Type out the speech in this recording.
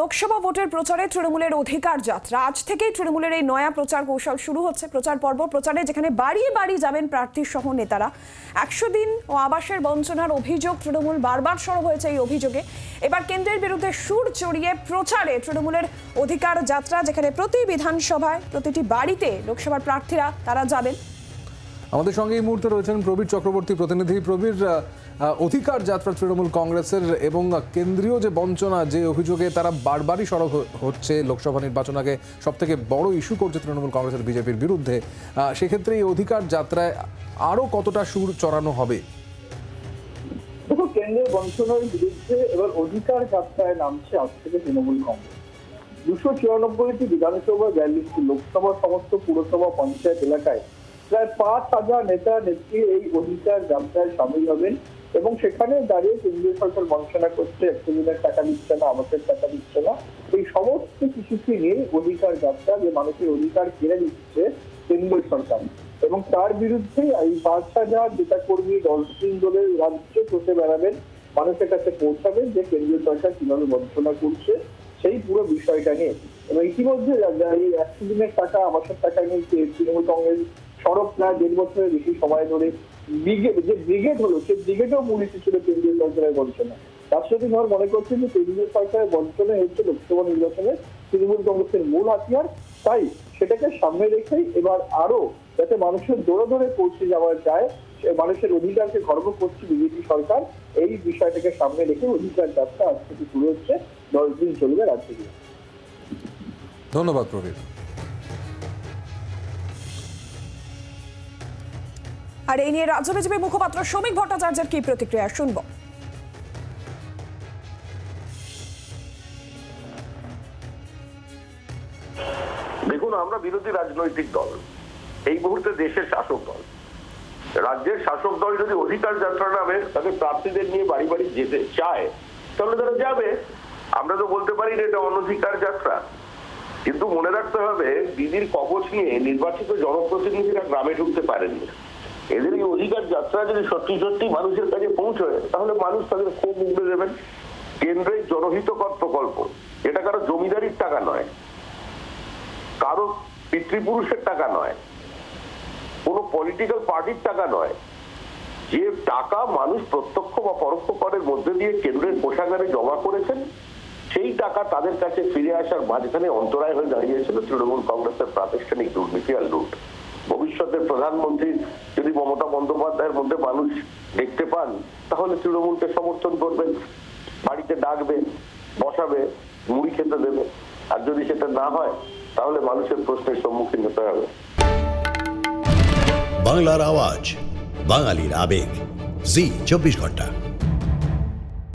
লোকসভা ভোটের প্রচারে তৃণমূলের অধিকার যাত্রা। আজ থেকেই তৃণমূলের এই নয়া প্রচার কৌশল শুরু হচ্ছে। প্রচার পর্ব, প্রচারে যেখানে বাড়ি বাড়ি যাবেন প্রার্থী সহ নেতারা। একশো দিন ও আবাসের বঞ্চনার অভিযোগ তৃণমূল বারবার সরব হয়েছে এই অভিযোগে। এবার কেন্দ্রের বিরুদ্ধে সুর চড়িয়ে প্রচারে তৃণমূলের অধিকার যাত্রা, যেখানে প্রতি বিধানসভায় প্রতিটি বাড়িতে লোকসভার প্রার্থীরা তারা যাবেন। আমাদের সঙ্গে এই মুহূর্তে রয়েছেন প্রবীর চক্রবর্তী প্রতিনিধি। প্রবীর অধিকার যাত্রা তৃণমূল কংগ্রেসের এবং কেন্দ্রীয় যে বঞ্চনা, যে অভিযোগে তারা বারবারই সড়ক হচ্ছে লোকসভা নির্বাচন আগে সব থেকে বড় ইস্যু করছে তৃণমূল কংগ্রেসের বিজেপির বিরুদ্ধে। সেক্ষেত্রে এই অধিকার যাত্রায় আরও কতটা সুর চড়ানো হবে? দেখো কেন্দ্রের বঞ্চনার বিরুদ্ধে এবার অধিকার যাত্রায় নামছে আজ থেকে তৃণমূল কংগ্রেস। দুশো চুরানব্বইটি বিধানসভা, বিয়াল্লিশটি লোকসভা, সমস্ত পুরসভা, পঞ্চায়েত এলাকায় প্রায় পাঁচ হাজার নেতা, নেত্রী এই অধিকার যাত্রায় সামিল হবেন এবং সেখানে দাঁড়িয়ে কেন্দ্রীয় সরকার বঞ্চনা করছে একশো দিনের টাকা দিচ্ছে না আমাদের টাকা দিচ্ছে না। এই সমস্ত কিছুকে নিয়ে অধিকার যাত্রা যে মানুষের অধিকার কেড়ে নিচ্ছে কেন্দ্রীয় সরকার। এবং তার বিরুদ্ধে এই পাঁচ হাজার নেতা কর্মী দলহীন দলের রাজ্য চষে বেড়াবেন, মানুষের কাছে পৌঁছাবেন যে কেন্দ্রীয় সরকার কীভাবে বঞ্চনা করছে, সেই পুরো বিষয়টা নিয়ে। এবং ইতিমধ্যে এই একশো দিনের টাকা আবাসের টাকা নিয়ে তৃণমূল কংগ্রেস সড়ক প্রায় দেড় বছরের বেশি সময় ধরে ব্রিগেড যে ব্রিগেড হলো সেই ব্রিগেডও ইস্যু ছিল কেন্দ্রীয় সরকারের বঞ্চনা। রাষ্ট্রপতি ধর মনে করছেন যে কেন্দ্রীয় সরকারের বঞ্চনা হচ্ছে লোকসভা নির্বাচনে তৃণমূল কংগ্রেসের মূল হাতিয়ার। তাই সেটাকে সামনে রেখেই এবার আরও যাতে মানুষের দৌড়ে দৌড়ে পৌঁছে যাওয়া যায় মানুষের অধিকারকে খর্ব করছে বিজেপি সরকার, এই বিষয়টাকে সামনে রেখে অধিকার যাত্রা আজ থেকে শুরু হচ্ছে, দশ দিন চলবে রাজ্য। ধন্যবাদ প্রবীর। আর এই নিয়ে রাজ্য বিজেপি মুখপাত্র শ্রমিক ভট্টাচার্যের কি প্রতিক্রিয়া শুনব? দেখুন, আমরা বিরোধী রাজনৈতিক দল। এই মুহূর্তে দেশের শাসক দল। রাজ্যের শাসক দল যদি অধিকার যাত্রা নামে তাকে প্রার্থীদের নিয়ে বাড়ি বাড়ি যেতে চায়, তাহলে তারা যাবে। আমরা তো বলতে পারি না এটা অনধিকার যাত্রা। কিন্তু মনে রাখতে হবে, দিদির কবচ নিয়ে নির্বাচিত জনপ্রতিনিধিরা গ্রামে ঢুকতে পারেননি। এদের এই অধিকার যাত্রা যদি সত্যি সত্যি মানুষের কাছে পৌঁছয়, তাহলে মানুষ তাদের খুব উগড়ে দেবেন। কেন্দ্রের জনহিতকর প্রকল্প। এটা কারও জমিদারির টাকা নয়। কারও পিতৃপুরুষের টাকা নয়। কোনো পলিটিক্যাল পার্টির টাকা নয়। যে টাকা মানুষ প্রত্যক্ষ বা পরোক্ষ করের মধ্যে দিয়ে কেন্দ্রের কোষাগারে জমা করেছেন, সেই টাকা তাদের কাছে ফিরে আসার মাঝখানে অন্তরায় হয়ে দাঁড়িয়েছিল তৃণমূল কংগ্রেসের প্রাতিষ্ঠানিক দুর্নীতি আর লুট। ভবিষ্যতের প্রধানমন্ত্রী যদি মমতা বন্দ্যোপাধ্যায়ের মধ্যে মানুষ দেখতে পান, তাহলে তৃণমূলকে সমর্থন করবেন, বাড়িতে ডাকবে, বসাবে, মুড়ি খেতে দেবে। আর যদি সেটা না হয়, তাহলে মানুষের প্রশ্নের সম্মুখীন হতে হবে। বাংলার আওয়াজ, বাঙালির আবেগ। জি, চব্বিশ ঘণ্টা।